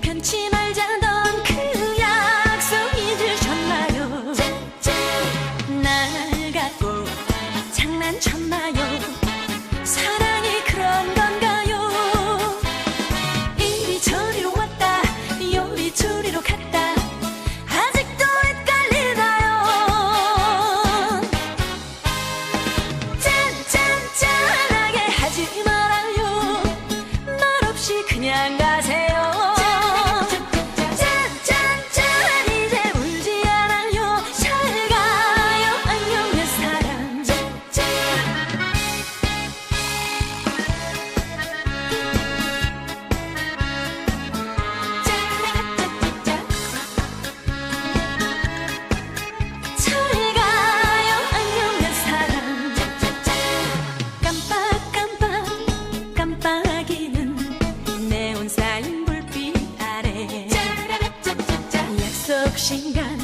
편치 말자던 그 약속 잊으셨나요? 날 갖고 장난쳤나요? 性感